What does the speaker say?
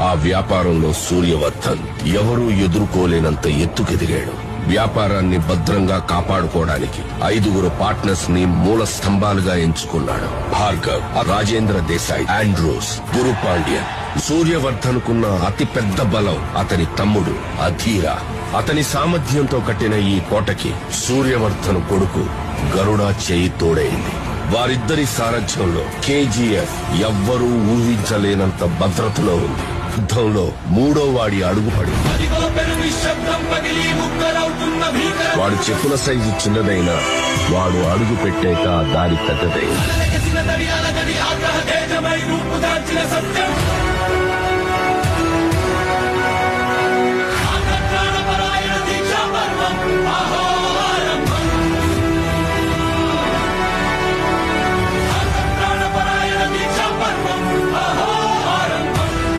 ఆ వ్యాపారంలో సూర్యవర్ధన్ ఎవరూ ఎదుర్కోలేనంత ఎత్తుకెదిగాడు. వ్యాపారాన్ని భద్రంగా కాపాడుకోవడానికి ఐదుగురు పార్ట్నర్స్ని మూల స్తంభాలుగా ఎంచుకున్నాడు. భార్గవ్ రాజేంద్ర దేశాయ్ ఆండ్రూస్ గురు పాండ్యన్ సూర్యవర్ధన్ కున్న అతి పెద్ద బలం అతని తమ్ముడు అధీర. అతని సామర్థ్యంతో కట్టిన ఈ కోటకి సూర్యవర్ధన్ కొడుకు గరుడ చేయి తోడైంది. వారిద్దరి సారథ్యంలో కేజీఎఫ్ ఎవ్వరూ ఊహించలేనంత భద్రతలో ఉంది. యుద్ధంలో మూడో వాడి అడుగు వాడు చెప్పుల సైజు చిన్నదైనా వాడు అడుగు పెట్టాక దారి పెద్దదైంది